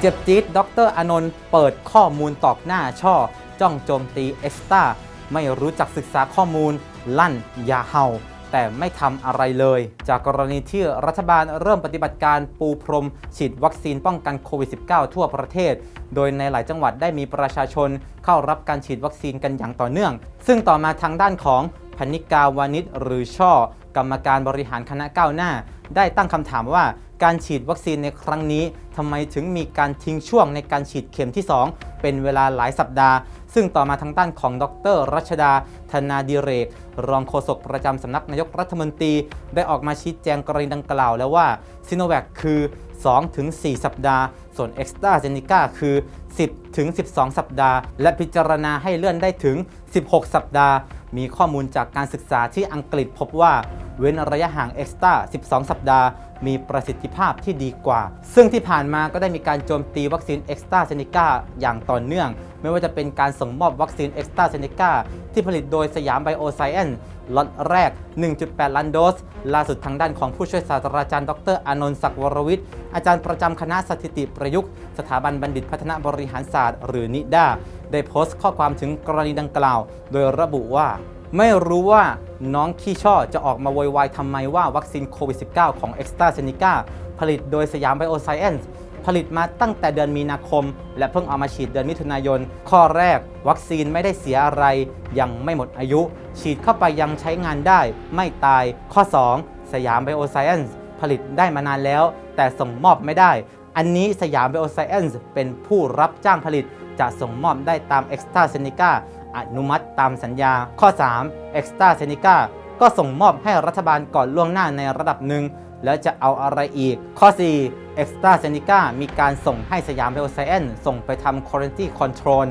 เจ็บจี๊ดดรอนนท์เปิดข้อมูลตอกหน้าช่อ จ้องโจมตีเอ็กซ์ตาไม่รู้จักศึกษาข้อมูล ลั่นอยาเห่า แต่ไม่ทำอะไรเลย จากกรณีที่รัฐบาลเริ่มปฏิบัติการปูพรม ฉีดวัคซีนป้องกันโควิด -19 ทั่วประเทศ โดยในหลายจังหวัดได้มีประชาชนเข้ารับการฉีดวัคซีนกันอย่างต่อเนื่อง ซึ่งต่อมาทางด้านของพนิกาวานิชหรือช่อ กรรมการบริหารคณะก้าวหน้า ได้ตั้งคำถามว่าการฉีดวัคซีนในครั้งนี้ทำไมถึงมีการทิ้งช่วงในการฉีดเข็มที่ 2 เป็นเวลาหลายสัปดาห์ ซึ่งต่อมาทางด้านของดร รัชดา ธนาดิเรก รองโฆษกประจำสำนักนายกรัฐมนตรี ได้ออกมาชี้แจงกรณีดังกล่าวแล้วว่าซิโนแวคคือ 2-4 สัปดาห์ ส่วน e x t r a z e ซ e c a คือ 10-12 สัปดาห์ และพิจารณาให้เลื่อนได้ถึง 16 สัปดาห์ มีข้อมูลจากการศึกษาที่อังกฤษพบว่า เว้นระยะห่างเอ็กซ์ต้า12 สัปดาห์ มีประสิทธิภาพที่ดีกว่า ซึ่งที่ผ่านมาก็ได้มีการโจมตีวัคซีนเอ็กซ์ต้าเซเนกาอย่างต่อเนื่อง ไม่ว่าจะเป็นการส่งมอบวัคซีนเอ็กซ์ต้าเซเนกาที่ผลิตโดยสยามไบโอไซเอนซ์ล็อตแรก 1.8 ล้านโดส ล่าสุดทางด้านของผู้ช่วยศาสตราจารย์ดรอนนท์ศักดิ์วรวิทย์ อาจารย์ประจำคณะสถิติประยุกต์ สถาบันบัณฑิตพัฒนาบริหารศาสตร์ หรือนิด้าได้โพสต์ข้อความถึงกรณีดังกล่าว โดยระบุว่า ไม่รู้ว่าน้องขี้ช่อจะออกมาโวยวายทำไมว่าวัคซีนโควิด -19 ของ e x t r a z e ซ e c a ผลิตโดยสยามไบโอไซเอนซ์ผลิตมาตั้งแต่เดือนมีนาคม และเพิ่งเอามาฉีดเดือนมิถุนายน ข้อแรก วัคซีนไม่ได้เสียอะไร ยังไม่หมดอายุ ฉีดเข้าไปยังใช้งานได้ ไม่ตาย ข้อ 2 สยามไบโอไซเอนซ์ผลิตได้มานานแล้ว แต่ส่งมอบไม่ได้ อันนี้สยามไบโอไซเอนซ์เป็นผู้รับจ้างผลิตจะส่งมอบได้ตาม e x t r a z e ซ e c a อนุมัติตามสัญญา ข้อ 3 e x t r a z e ซ e c a ก็ส่งมอบให้รัฐบาลก่อนล่วงหน้าในระดับหนึ่ง แล้วจะเอาอะไรอีก ข้อ 4 e x t r a z e ซ e c a มีการส่งให้สยามไบโอไซเอนส่งไปทำ quality control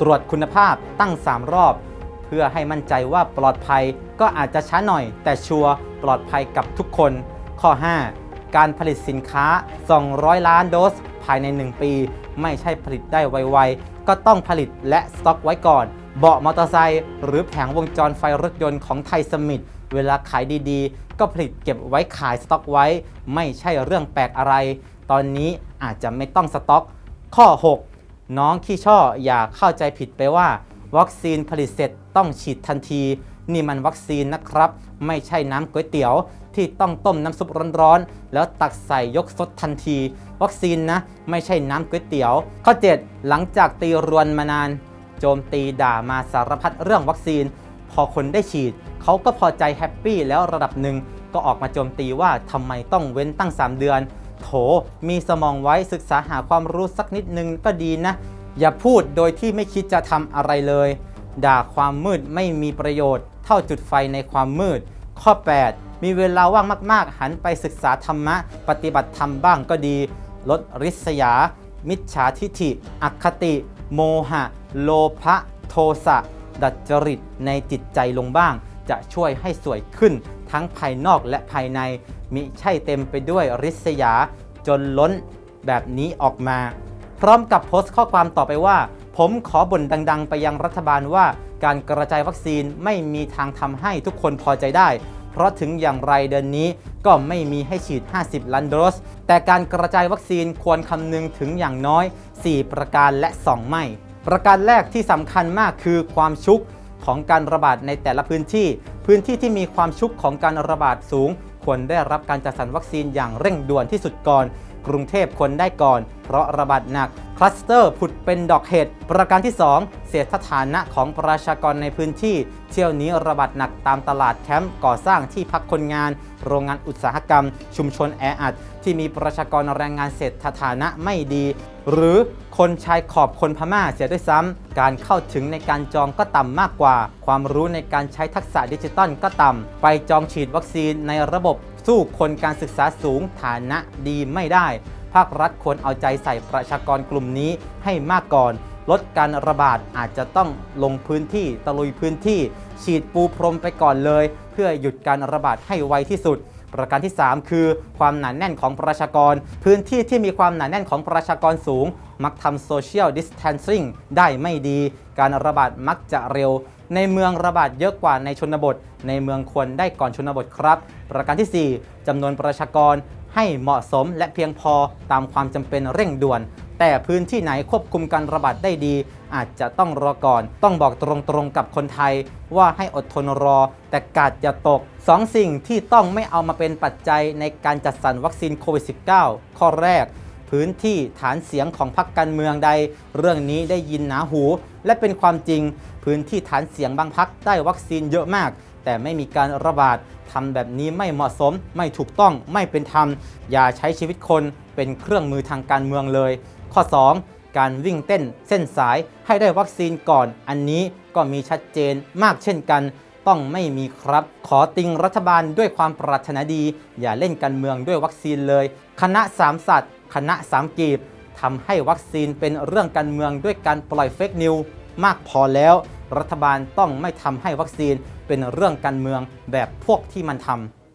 ตรวจคุณภาพตั้ง 3 รอบ เพื่อให้มั่นใจว่าปลอดภัยก็อาจจะช้าหน่อย แต่ชัวร์ปลอดภัยกับทุกคน ข้อ 5 การผลิตสินค้า 200 ล้านโดสภายใน 1 ปี ไม่ใช่ผลิตได้ไวๆก็ต้องผลิตและสต็อกไว้ก่อน เบาะมอเตอร์ไซค์หรือแผงวงจรไฟรถยนต์ของไทยสมิธเวลาขายดีๆ ก็ผลิตเก็บไว้ขายสต็อกไว้ ไม่ใช่เรื่องแปลกอะไร ตอนนี้อาจจะไม่ต้องสต็อก ข้อ 6 น้องขี้ช่ออย่าเข้าใจผิดไปว่า วัคซีนผลิตเสร็จต้องฉีดทันที นี่มันวัคซีนนะครับ ไม่ใช่น้ำก๋วยเตี๋ยว ที่ต้องต้มน้ำซุปร้อนๆ แล้วตักใส่ยกซดทันที วัคซีนนะ ไม่ใช่น้ำก๋วยเตี๋ยว ข้อ 7 หลังจากตีรวนมานาน โจมตีด่ามาสารพัดเรื่องวัคซีน พอคนได้ฉีด เขาก็พอใจแฮปปี้แล้วระดับหนึ่งก็ออกมาโจมตีว่าทำไมต้องเว้นตั้ง 3 เดือน โถ มีสมองไว้ศึกษาหาความรู้สักนิดนึงก็ดีนะ อย่าพูดโดยที่ไม่คิดจะทำอะไรเลย ด่าความมืดไม่มีประโยชน์ เท่าจุดไฟในความมืด ข้อ 8 มีเวลาว่างมากๆ หันไปศึกษาธรรมะ ปฏิบัติธรรมบ้างก็ดี ลดริษยา มิจฉาทิฐิ อคติ โมหะ โลภะโทสะดัดจริตในจิตใจลงบ้าง จะช่วยให้สวยขึ้นทั้งภายนอกและภายใน มิใช่เต็มไปด้วยริษยาจนล้นแบบนี้ออกมา พร้อมกับโพสต์ข้อความต่อไปว่า ผมขอบ่นดัง ๆ ไปยังรัฐบาลว่า การกระจายวัคซีนไม่มีทางทำให้ทุกคนพอใจได้ เพราะถึงอย่างไรเดือนนี้ก็ไม่มีให้ฉีด 50 ล้านโดส แต่การกระจายวัคซีนควรคำนึงถึงอย่างน้อย 4 ประการและ 2 ไม่ ประการแรกที่สำคัญมากคือความชุกของการระบาดในแต่ละพื้นที่ พื้นที่ที่มีความชุกของการระบาดสูง ควรได้รับการจัดสรรวัคซีนอย่างเร่งด่วนที่สุดก่อน กรุงเทพควรได้ก่อน เพราะระบาดหนัก คลัสเตอร์ผุดเป็นดอกเห็ด ประการที่ 2 เสียสถานะของประชากรในพื้นที่ เที่ยวนี้ระบาดหนักตามตลาดแคมป์ก่อสร้างที่พักคนงาน โรงงานอุตสาหกรรม ชุมชนแออัดที่มีประชากรแรงงานเศรษฐฐานะไม่ดี หรือคนชายขอบคนพม่าเสียด้วยซ้ำการเข้าถึงในการจองก็ต่ำมากกว่า ความรู้ในการใช้ทักษะดิจิตอลก็ต่ำไปจองฉีดวัคซีนในระบบสู้คนการศึกษาสูงฐานะดีไม่ได้ ภาครัฐควรเอาใจใส่ประชากรกลุ่มนี้ให้มากก่อน ลดการระบาดอาจจะต้องลงพื้นที่ตะลุยพื้นที่ ฉีดปูพรมไปก่อนเลย เพื่อหยุดการระบาดให้ไวที่สุด ประการที่ 3 คือ ความหนาแน่นของประชากร พื้นที่ที่มีความหนาแน่นของประชากรสูง มักทำโซเชียลดิส a ทนซิ่งได้ไม่ดี การระบาดมักจะเร็วในเมืองระบาดเยอะกว่าในชนบท ในเมืองควรได้ก่อนชนบทครับ ประการทีสี่4จำนวนประชากรให้เหมาะสมและเพียงพอตามความจำเป็นเร่งด่วน แต่พื้นที่ไหนควบคุมการระบาดได้ดี อาจจะต้องรอก่อน ต้องบอกตรงๆกับคนไทย ว่าให้อดทนรอ แต่กาดอย่าตกสองสิ่งที่ต้องไม่เอามาเป็นปัจจัยในการจัดสรรวัคซีนโควิด -19 ข้อแรกพื้นที่ฐานเสียงของพรรคการเมืองใด เรื่องนี้ได้ยินหนาหู และเป็นความจริง พื้นที่ฐานเสียงบางพรรคได้วัคซีนเยอะมาก แต่ไม่มีการระบาดทำแบบนี้ไม่เหมาะสม ไม่ถูกต้องไม่เป็นธรรม อย่าใช้ชีวิตคนเป็นเครื่องมือทางการเมืองเลย ข้อ 2 การวิ่งเต้นเส้นสายให้ได้วัคซีนก่อน อันนี้ก็มีชัดเจนมากเช่นกัน ต้องไม่มีครับ ขอติงรัฐบาลด้วยความปรารถนาดี อย่าเล่นการเมืองด้วยวัคซีนเลย คณะสามสัตว์คณะสามกีบทำให้วัคซีนเป็นเรื่องการเมืองด้วยการปล่อยเฟกนิวมากพอแล้ว รัฐบาลต้องไม่ทำให้วัคซีนเป็นเรื่องการเมืองแบบพวกที่มันทำ